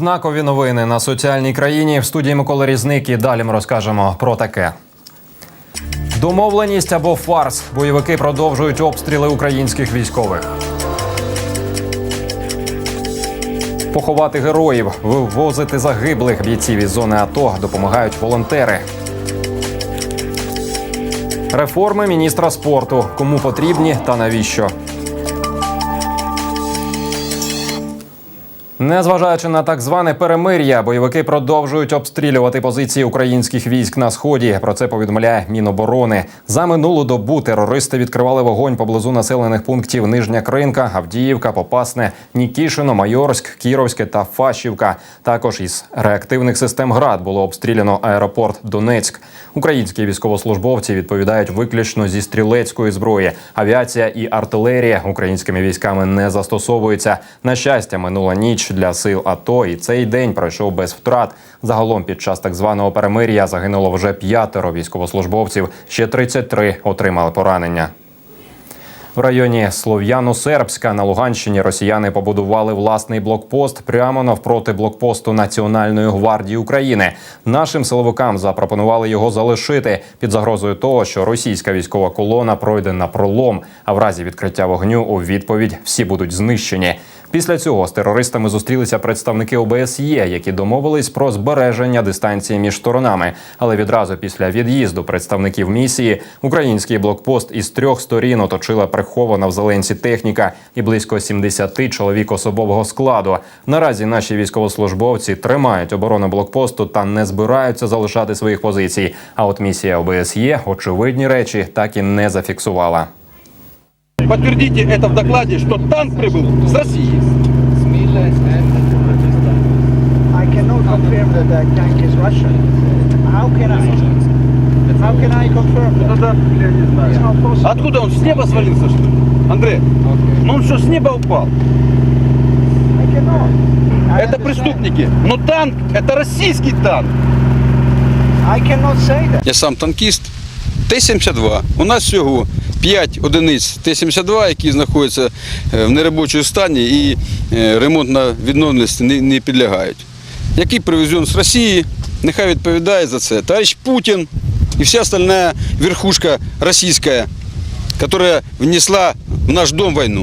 Знакові новини на соціальній країні в студії Микола Різник і далі ми розкажемо про таке. Домовленість або фарс. Бойовики продовжують обстріли українських військових. Поховати героїв, вивозити загиблих бійців із зони АТО допомагають волонтери. Реформи міністра спорту. Кому потрібні та навіщо? Незважаючи на так зване перемир'я, бойовики продовжують обстрілювати позиції українських військ на сході. Про це повідомляє Міноборони. За минулу добу терористи відкривали вогонь поблизу населених пунктів Нижня Кринка, Авдіївка, Попасне, Нікішино, Майорськ, Кіровське та Фащівка. Також із реактивних систем ГРАД було обстріляно аеропорт Донецьк. Українські військовослужбовці відповідають виключно зі стрілецької зброї. Авіація і артилерія українськими військами не застосовуються. На щастя, минула ніч для сил АТО, і цей день пройшов без втрат. Загалом під час так званого перемир'я загинуло вже п'ятеро військовослужбовців. Ще 33 отримали поранення. В районі Слов'яно-Сербська на Луганщині росіяни побудували власний блокпост прямо навпроти блокпосту Національної гвардії України. Нашим силовикам запропонували його залишити під загрозою того, що російська військова колона пройде на пролом. А в разі відкриття вогню у відповідь всі будуть знищені. Після цього з терористами зустрілися представники ОБСЄ, які домовились про збереження дистанції між сторонами. Але відразу після від'їзду представників місії український блокпост із трьох сторін оточила прихована в зеленці техніка і близько 70 чоловік особового складу. Наразі наші військовослужбовці тримають оборону блокпосту та не збираються залишати своїх позицій. А от місія ОБСЄ очевидні речі так і не зафіксувала. Подтвердите это в докладе, что танк прибыл с России. I cannot confirm that the tank is Russian. How can I? How can I confirm that? Я не знаю. Possible. Откуда он с неба свалился, что ли? Андрей, ну он что, с неба упал? I cannot. I Это understand. преступники. Но танк, это российский танк. I cannot say that. Я сам танкіст. Т-72. У нас всього 5 одиниць Т-72, які знаходяться е, в неробочому стані і е, ремонтна відновленості не, не підлягають. Який привезен з Росії, нехай відповідає за це. Товарищ Путін і вся остальна верхушка російська, яка внесла в наш дом війну.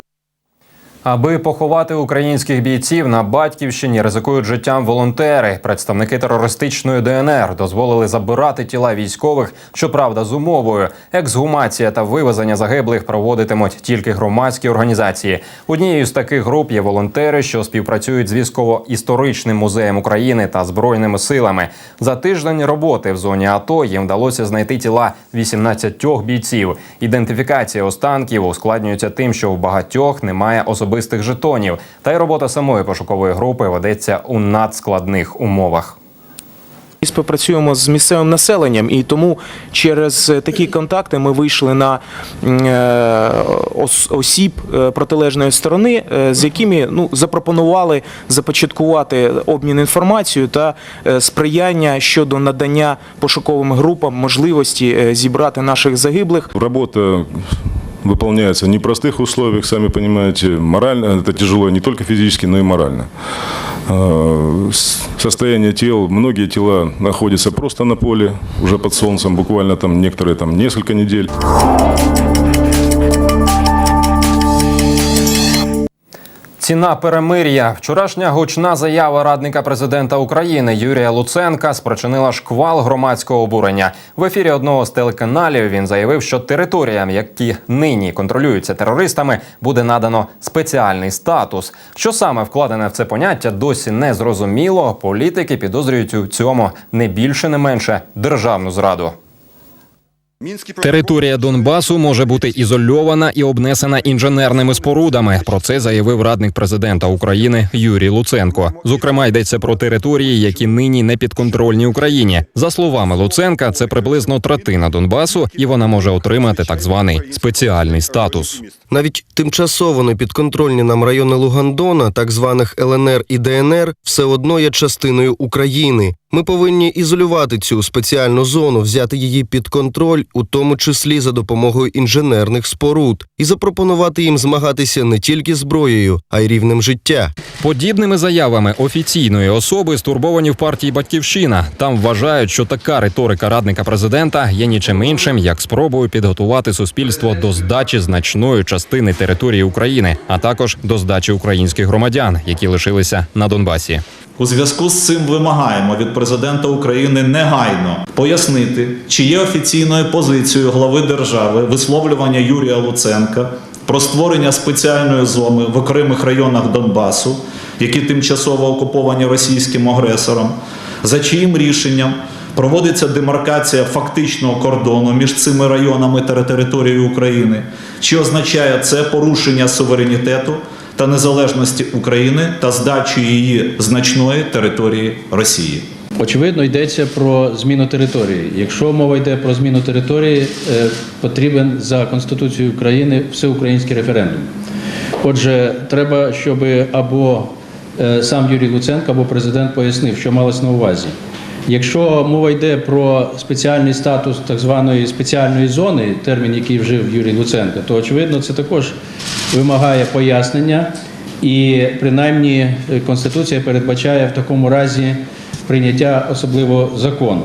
Аби поховати українських бійців на батьківщині, ризикують життям волонтери. Представники терористичної ДНР дозволили забирати тіла військових, щоправда, з умовою ексгумація та вивезення загиблих проводитимуть тільки громадські організації. Однією з таких груп є волонтери, що співпрацюють з військово-історичним музеєм України та збройними силами. За тиждень роботи в зоні АТО їм вдалося знайти тіла 18 бійців. Ідентифікація останків ускладнюється тим, що у багатьох немає особистих жетонів. Та й робота самої пошукової групи ведеться у надскладних умовах. Ми співпрацюємо з місцевим населенням, і тому через е, такі контакти ми вийшли на е, ос- осіб е, протилежної сторони, з якими ну запропонували започаткувати обмін інформацією та сприяння щодо надання пошуковим групам можливості зібрати наших загиблих. Работа выполняется в непростых условиях, сами понимаете, морально это тяжело не только физически, но и морально. С- Состояние тел, многие тела находятся просто на поле, уже под солнцем, буквально там некоторые там несколько недель. Ціна перемир'я. Вчорашня гучна заява радника президента України Юрія Луценка спричинила шквал громадського обурення. В ефірі одного з телеканалів він заявив, що територіям, які нині контролюються терористами, буде надано спеціальний статус. Що саме вкладене в це поняття, досі не зрозуміло. Політики підозрюють у цьому не більше, не менше державну зраду. Територія Донбасу може бути ізольована і обнесена інженерними спорудами. Про це заявив радник президента України Юрій Луценко. Зокрема, йдеться про території, які нині не підконтрольні Україні. За словами Луценка, це приблизно третина Донбасу, і вона може отримати так званий спеціальний статус. Навіть тимчасово непідконтрольні нам райони Лугандона, так званих ЛНР і ДНР, все одно є частиною України. Ми повинні ізолювати цю спеціальну зону, взяти її під контроль у тому числі за допомогою інженерних споруд, і запропонувати їм змагатися не тільки зброєю, а й рівнем життя. Подібними заявами офіційної особи стурбовані в партії Батьківщина. Там вважають, що така риторика радника президента є нічим іншим, як спробою підготувати суспільство до здачі значної частини території України, а також до здачі українських громадян, які лишилися на Донбасі. У зв'язку з цим вимагаємо від президента України негайно пояснити, чи є офіційною позицією глави держави висловлювання Юрія Луценка про створення спеціальної зони в окремих районах Донбасу, які тимчасово окуповані російським агресором, за чиїм рішенням проводиться демаркація фактичного кордону між цими районами та територією України, чи означає це порушення суверенітету та незалежності України та здачу її значної території Росії. Очевидно, йдеться про зміну території. Якщо мова йде про зміну території, е, потрібен за Конституцією України всеукраїнський референдум. Отже, треба, щоб або е, сам Юрій Луценко, або президент пояснив, що малось на увазі. Якщо мова йде про спеціальний статус так званої спеціальної зони, термін, який вжив Юрій Луценко, то очевидно це також вимагає пояснення, і принаймні е, Конституція передбачає в такому разі прийняття особливого закону.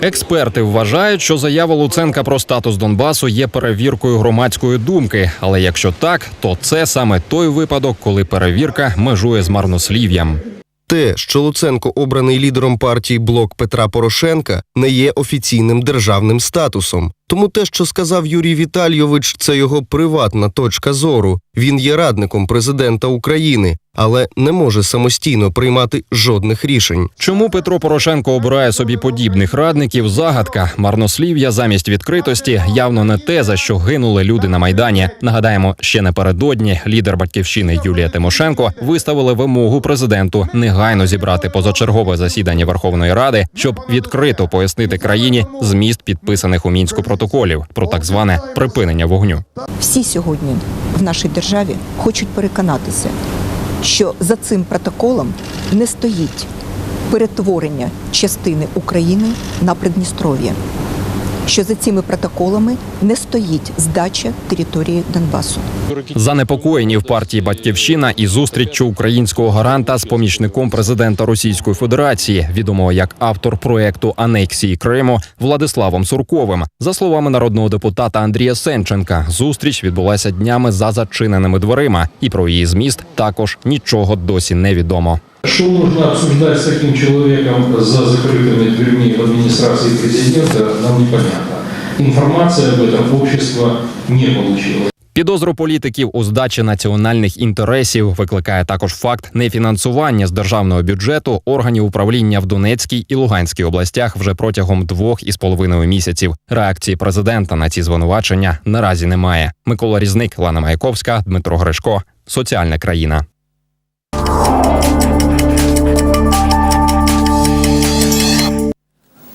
Експерти вважають, що заява Луценка про статус Донбасу є перевіркою громадської думки. Але якщо так, то це саме той випадок, коли перевірка межує з марнослів'ям. Те, що Луценко обраний лідером партії Блок Петра Порошенка, не є офіційним державним статусом. Тому те, що сказав Юрій Віталійович, це його приватна точка зору. Він є радником президента України, але не може самостійно приймати жодних рішень. Чому Петро Порошенко обирає собі подібних радників? Загадка марнослів'я замість відкритості явно не те, за що гинули люди на майдані. Нагадаємо, ще напередодні лідер батьківщини Юлія Тимошенко виставили вимогу президенту негайно зібрати позачергове засідання Верховної Ради, щоб відкрито пояснити країні зміст підписаних у мінську протоколів про так зване припинення вогню. Всі сьогодні в нашій державі хочуть переконатися, що за цим протоколом не стоїть перетворення частини України на Придністров'я, що за цими протоколами не стоїть здача території Донбасу. Занепокоєні в партії Батьківщина і зустріччю українського гаранта з помічником президента Російської Федерації, відомого як автор проекту анексії Криму Владиславом Сурковим. За словами народного депутата Андрія Сенченка, зустріч відбулася днями за зачиненими дверима, і про її зміст також нічого досі не відомо. Что нужно обсуждать с таким человеком за закрытыми дверьми в администрации президента, нам непонятно. Информации об этом общество не получило. Підозру політиків у здачі національних інтересів викликає також факт нефінансування з державного бюджету органів управління в Донецькій і Луганській областях вже протягом двох із половиною місяців. Реакції президента на ці звинувачення наразі немає. Микола Різник, Лана Маяковська, Дмитро Гришко. Соціальна країна.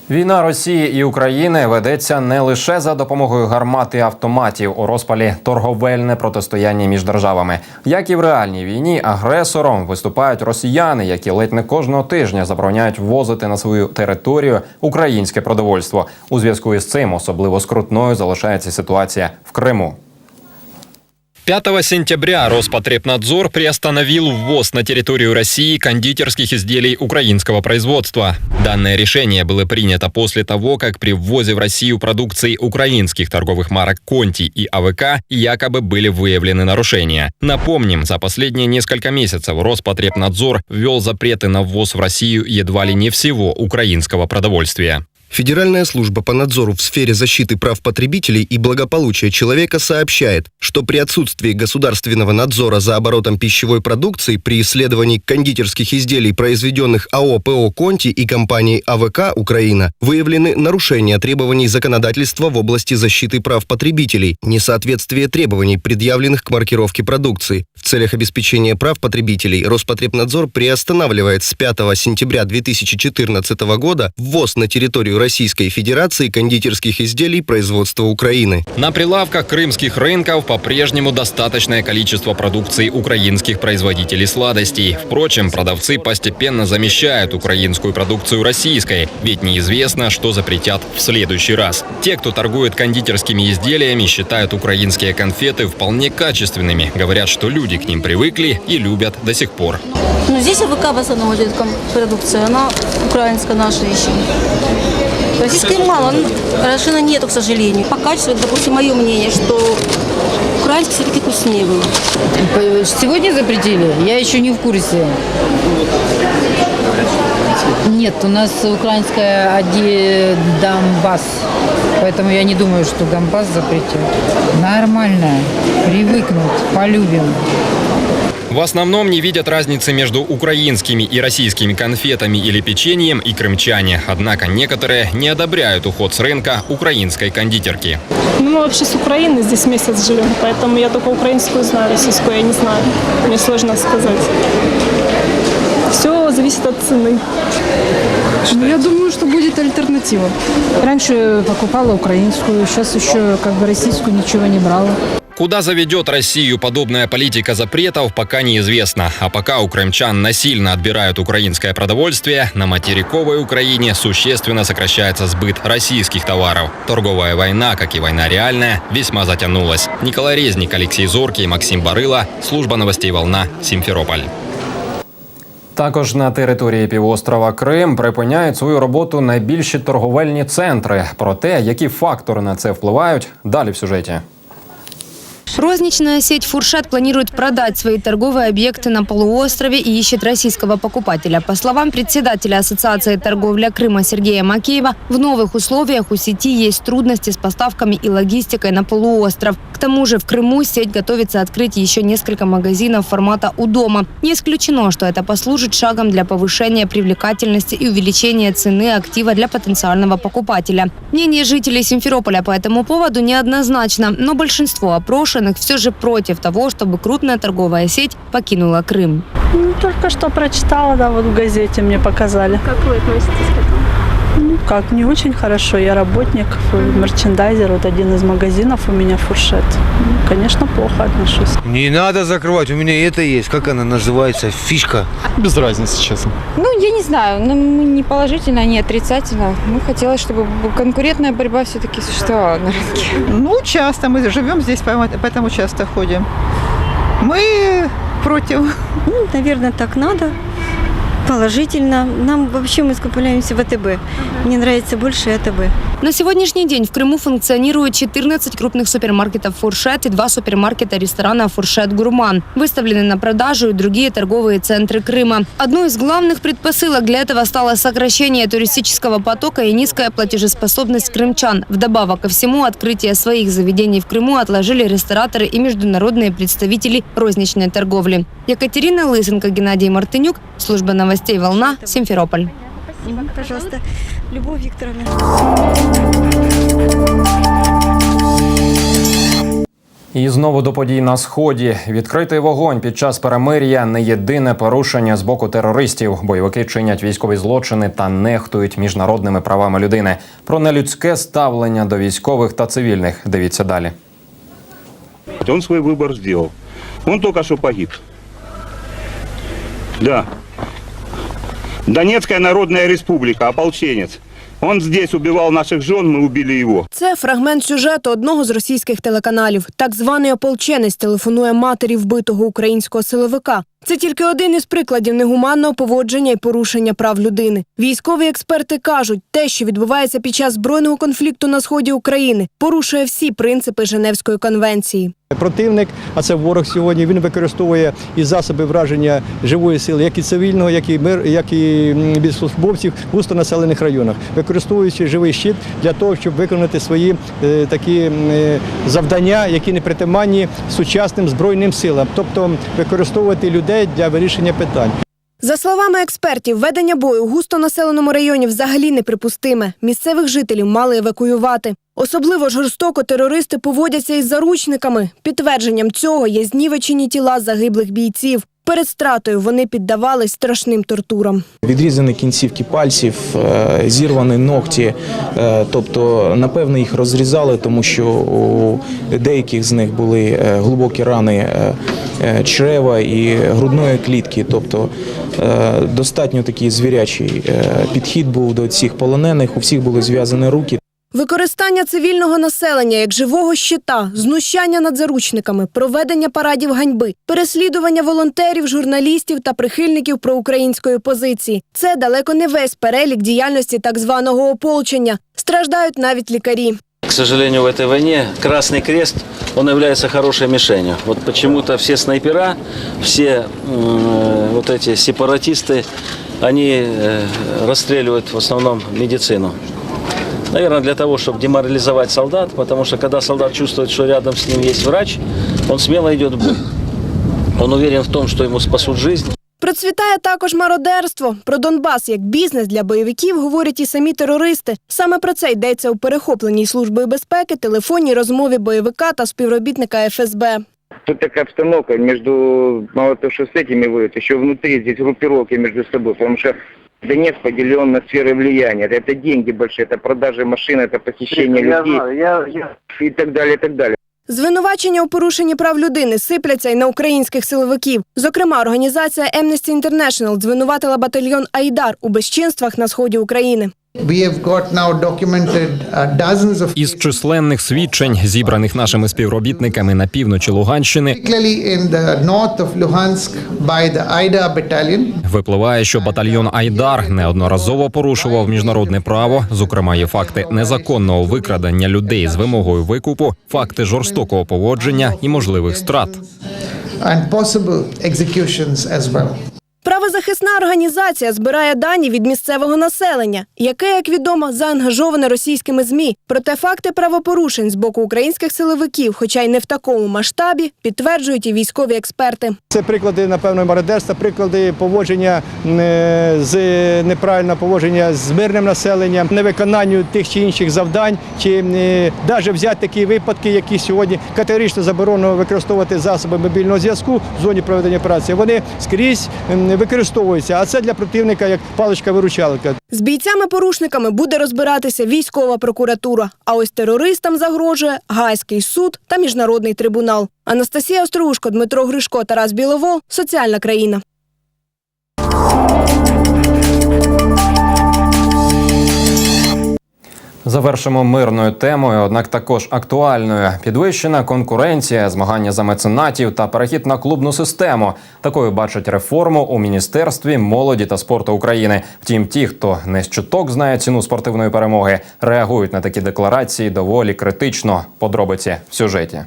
Війна Росії і України ведеться не лише за допомогою гармат і автоматів у розпалі торговельне протистояння між державами. Як і в реальній війні, агресором виступають росіяни, які ледь не кожного тижня забороняють ввозити на свою територію українське продовольство. У зв'язку із цим особливо скрутною залишається ситуація в Криму. 5 сентября Роспотребнадзор приостановил ввоз на территорию России кондитерских изделий украинского производства. Данное решение было принято после того, как при ввозе в Россию продукции украинских торговых марок «Конти» и АВК якобы были выявлены нарушения. Напомним, за последние несколько месяцев Роспотребнадзор ввел запреты на ввоз в Россию едва ли не всего украинского продовольствия. Федеральная служба по надзору в сфере защиты прав потребителей и благополучия человека сообщает, что при отсутствии государственного надзора за оборотом пищевой продукции при исследовании кондитерских изделий, произведенных АО ПО «Конти» и компанией АВК «Украина», выявлены нарушения требований законодательства в области защиты прав потребителей, несоответствие требований, предъявленных к маркировке продукции. В целях обеспечения прав потребителей Роспотребнадзор приостанавливает с 5 сентября 2014 года ввоз на территорию Российской Федерации кондитерских изделий производства Украины. На прилавках крымских рынков по-прежнему достаточное количество продукции украинских производителей сладостей. Впрочем, продавцы постепенно замещают украинскую продукцию российской, ведь неизвестно, что запретят в следующий раз. Те, кто торгует кондитерскими изделиями, считают украинские конфеты вполне качественными. Говорят, что люди к ним привыкли и любят до сих пор. Ну, здесь АВК в основном идет продукция, она украинская наша еще. Российской мало, ну, Рошина нету, к сожалению. По качеству, допустим, мое мнение, что украинский все-таки вкуснее было. Сегодня запретили? Я еще не в курсе. Нет, у нас украинская оди Донбасс. Поэтому я не думаю, что Донбасс запретят. Нормально. Привыкнут. Полюбим. В основном не видят разницы между украинскими и российскими конфетами или печеньем и крымчане. Однако некоторые не одобряют уход с рынка украинской кондитерки. Ну, мы вообще с Украины здесь месяц живем, поэтому я только украинскую знаю, российскую я не знаю. Мне сложно сказать. Все зависит от цены. Ну, я думаю, что будет альтернатива. Раньше покупала украинскую, сейчас еще как бы российскую ничего не брала. Куда заведет Россию подобная политика запретов, пока неизвестно. А пока у крымчан насильно отбирают украинское продовольствие, на материковой Украине существенно сокращается сбыт российских товаров. Торговая война, как и война реальная, весьма затянулась. Николай Резник, Алексей Зоркий, Максим Барила. Служба новостей «Волна», Сімферополь. Також на території півострова Крим припиняють свою роботу найбільші торговельні центри. Про те, які фактори на це впливають, далі в сюжеті. Розничная сеть «Фуршет» планирует продать свои торговые объекты на полуострове и ищет российского покупателя. По словам председателя Ассоциации торговля Крыма Сергея Макеева, в новых условиях у сети есть трудности с поставками и логистикой на полуостров. К тому же в Крыму сеть готовится открыть еще несколько магазинов формата «У дома». Не исключено, что это послужит шагом для повышения привлекательности и увеличения цены актива для потенциального покупателя. Мнение жителей Симферополя по этому поводу неоднозначно, но большинство опрошенных все же против того, чтобы крупная торговая сеть покинула Крым. Ну, только что прочитала, да, вот в газете мне показали. Как вы относитесь к этому? Ну, как, не очень хорошо. Я работник, э, мерчендайзер, вот один из магазинов у меня фуршет. Ну, конечно, плохо отношусь. Не надо закрывать, у меня это есть. Как она называется? Фишка. Без разницы, честно. Ну, я не знаю, ну, мы не положительно, не отрицательно. Ну, хотелось, чтобы конкурентная борьба все-таки существовала на рынке. Ну, часто мы живем здесь, поэтому поэтому часто ходим. Мы против. Ну, наверное, так надо. Положительно. Нам вообще мы скупляемся в АТБ. Мне нравится больше АТБ. На сегодняшний день в Крыму функционирует 14 крупных супермаркетов «Фуршет» и два супермаркета ресторана «Фуршет Гурман». Выставлены на продажу и другие торговые центры Крыма. Одной из главных предпосылок для этого стало сокращение туристического потока и низкая платежеспособность крымчан. Вдобавок ко всему, открытие своих заведений в Крыму отложили рестораторы и международные представители розничной торговли. Екатерина Лысенко, Геннадий Мартынюк, служба новостей «Волна», Симферополь. Спасибо, Пожалуйста, Любовь Викторовна. І знову до подій на сході. Відкритий вогонь під час перемир'я не єдине порушення з боку терористів. Бойовики чинять військові злочини та нехтують міжнародними правами людини. Про нелюдське ставлення до військових та цивільних. Дивіться далі. Он свой выбор сделал. Он только что погиб. Да. Донецкая Народная Республика, ополченец. Он здесь убивал наших жен, мы убили его. Це фрагмент сюжету одного з російських телеканалів. Так званий ополченець телефонує матері вбитого українського силовика. Це тільки один із прикладів негуманного поводження і порушення прав людини. Військові експерти кажуть, те, що відбувається під час збройного конфлікту на сході України, порушує всі принципи Женевської конвенції. Противник, а це ворог сьогодні, він використовує і засоби враження живої сили, як і цивільного, як і мир, як і військовослужбовців в густонаселених районах, використовуючи живий щит для того, щоб виконати свої е, такі е, завдання, які не притаманні сучасним збройним силам, тобто використовувати людей для вирішення питань. За словами експертів, ведення бою в густонаселеному районі взагалі неприпустиме. Місцевих жителів мали евакуювати. Особливо жорстоко терористи поводяться із заручниками. Підтвердженням цього є знівечені тіла загиблих бійців. Перед стратою вони піддавались страшним тортурам. Відрізані кінцівки пальців, е, зірвані ногті, е, тобто, напевно, їх розрізали, тому що у деяких з них були е, глибокі рани чрева і грудної клітки. Тобто достатньо такий звірячий підхід був до цих полонених. У всіх були зв'язані руки. Використання цивільного населення як живого щита, знущання над заручниками, проведення парадів ганьби, переслідування волонтерів, журналістів та прихильників проукраїнської позиції це далеко не весь перелік діяльності так званого ополчення. Страждають навіть лікарі. К сожалению, в этой войне Красный Крест, он является хорошей мишенью. Вот почему-то все снайпера, все м, вот эти сепаратисты, они э, расстреливают в основном медицину. Наверное, для того, чтобы деморализовать солдат, потому что когда солдат чувствует, что рядом с ним есть врач, он смело идет в бой. Он уверен в том, что ему спасут жизнь. Процвітає також мародерство. Про Донбас як бізнес для бойовиків говорять і самі терористи. Саме про це йдеться у перехопленій службою безпеки телефонній розмові бойовика та співробітника ФСБ. Тут такая обстановка между, мало того, что с этими воюют, еще внутри здесь группировки между собой, потому что Донецк поделен на сферы влияния. Это деньги большие, это продажи машин, это посещение людей и так далее, и так далее. Звинувачення у порушенні прав людини сипляться й на українських силовиків. Зокрема, організація Amnesty International звинуватила батальйон Айдар у безчинствах на сході України. Із численних свідчень, зібраних нашими співробітниками на півночі Луганщини, випливає, що батальйон Айдар неодноразово порушував міжнародне право. Зокрема, є факти незаконного викрадення людей з вимогою викупу, факти жорстокого поводження і можливих страт. Правозахисна організація збирає дані від місцевого населення, яке, як відомо, заангажоване російськими змі. Проте факти правопорушень з боку українських силовиків, хоча й не в такому масштабі, підтверджують і військові експерти. Це приклади, напевно, мародерства, приклади поводження е, з неправильного поводження з мирним населенням, невиконанню тих чи інших завдань, чи навіть взяти такі випадки, які сьогодні категорично заборонено використовувати засоби мобільного зв'язку в зоні проведення операції. Вони скрізь м, використовуються, а це для противника як паличка-виручалка. З бійцями-порушниками буде розбиратися військова прокуратура. А ось терористам загрожує Гайський суд та міжнародний трибунал. Анастасія Остроушко, Дмитро Гришко, Тарас Біловол. Соціальна країна. Завершимо мирною темою, однак також актуальною. Підвищена конкуренція, змагання за меценатів та перехід на клубну систему. Такою бачать реформу у міністерстві молоді та спорту України. Втім, ті, хто не з чуток знає ціну спортивної перемоги, реагують на такі декларації доволі критично. Подробиці в сюжеті.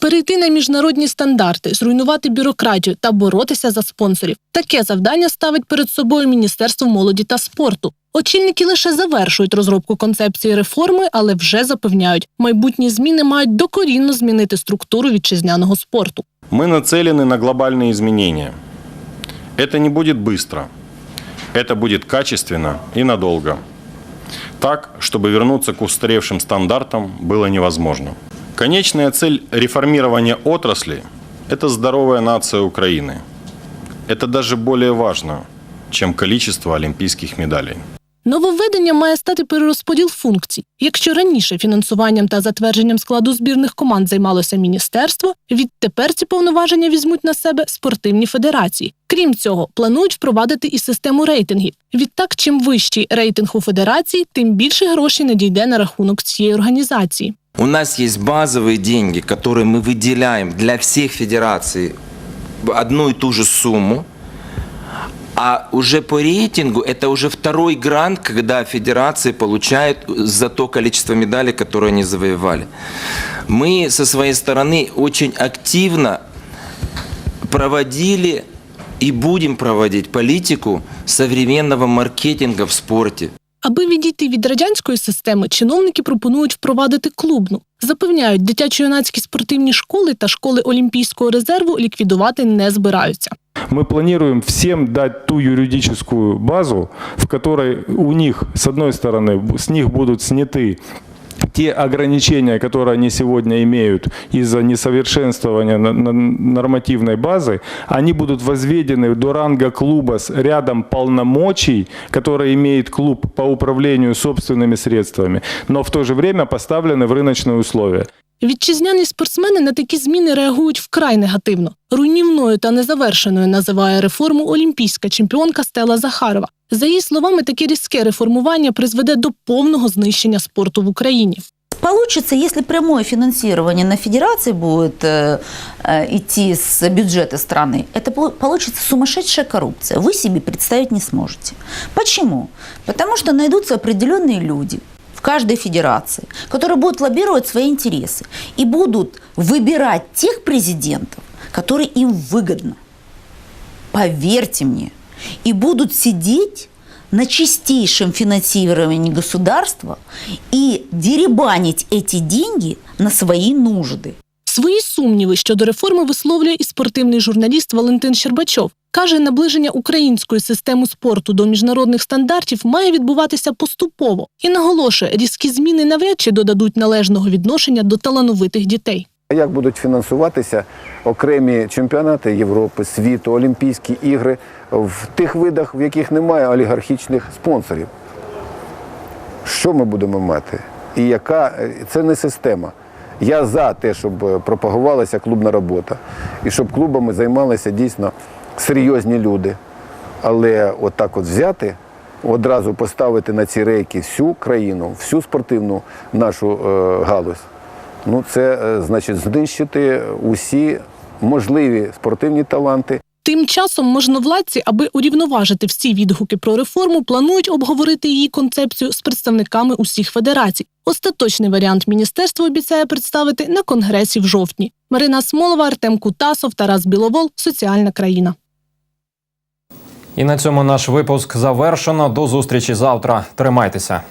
Перейти на міжнародні стандарти, зруйнувати бюрократію та боротися за спонсорів. Таке завдання ставить перед собою Міністерство молоді та спорту. Очільники лише завершують розробку концепції реформи, але вже запевняють, майбутні зміни мають докорінно змінити структуру вітчизняного спорту. Мы нацелены на глобальные изменения. Это не будет быстро. Это будет качественно и надолго. Так, чтобы вернуться к устаревшим стандартам было невозможно. Конечная цель реформирования отрасли – это здоровая нация Украины. Это даже более важно, чем количество олимпийских медалей. Нововведенням має стати перерозподіл функцій. Якщо раніше фінансуванням та затвердженням складу збірних команд займалося міністерство, відтепер ці повноваження візьмуть на себе спортивні федерації. Крім цього, планують впровадити і систему рейтингів. Відтак, чим вищий рейтинг у федерації, тим більше грошей надійде на рахунок цієї організації. У нас есть базовые деньги, которые мы выделяем для всех федераций одну и ту же сумму. А уже по рейтингу это уже второй грант, когда федерации получают за то количество медалей, которые они завоевали. Мы со своей стороны очень активно проводили и будем проводить политику современного маркетинга в спорте. Аби відійти від радянської системи, чиновники пропонують впровадити клубну. Запевняють, дитячо-юнацькі спортивні школи та школи Олімпійського резерву ліквідувати не збираються. Мы планируем всем дать ту юридическую базу, в которой у них, с одной стороны, с них будут сняты те ограничения, которые они сегодня имеют из-за несовершенствования нормативной базы, они будут возведены до ранга клуба с рядом полномочий, которые имеет клуб по управлению собственными средствами, но в то же время поставлены в рыночные условия. Вітчизняні спортсмени на такі зміни реагують вкрай негативно. Руйнівною та незавершеною називає реформу олімпійська чемпіонка Стела Захарова. За її словами, таке різке реформування призведе до повного знищення спорту в Україні. Получится, если прямое финансирование на федерации будет э, э, идти с бюджета страны, это пол- получится сумасшедшая коррупция. Вы себе представить не сможете. Почему? Потому что найдутся определенные люди в каждой федерации, которые будут лоббировать свои интересы и будут выбирать тех президентов, которые им выгодно. Поверьте мне. И будут сидеть на чистейшем финансировании государства и деребанить эти деньги на свои нужды. Свої сумніви щодо реформи висловлює і спортивний журналіст Валентин Щербачов. Каже, наближення української системи спорту до міжнародних стандартів має відбуватися поступово і наголошує, різкі зміни навряд чи додадуть належного відношення до талановитих дітей. Як будуть фінансуватися окремі чемпіонати Європи, світу, Олімпійські ігри в тих видах, в яких немає олігархічних спонсорів? Що ми будемо мати? І яка це не система. Я за те, щоб е, пропагувалася клубна робота, і щоб клубами займалися дійсно серйозні люди. Але отак от взяти, одразу поставити на ці рейки всю країну, всю спортивну нашу е, галузь. Ну, це е, значить знищити усі можливі спортивні таланти. Тим часом можновладці, аби урівноважити всі відгуки про реформу, планують обговорити її концепцію з представниками усіх федерацій. Остаточний варіант міністерство обіцяє представити на конгресі в жовтні. Марина Смолова, Артем Кутасов, Тарас Біловол. Соціальна країна. І на цьому наш випуск завершено. До зустрічі завтра. Тримайтеся.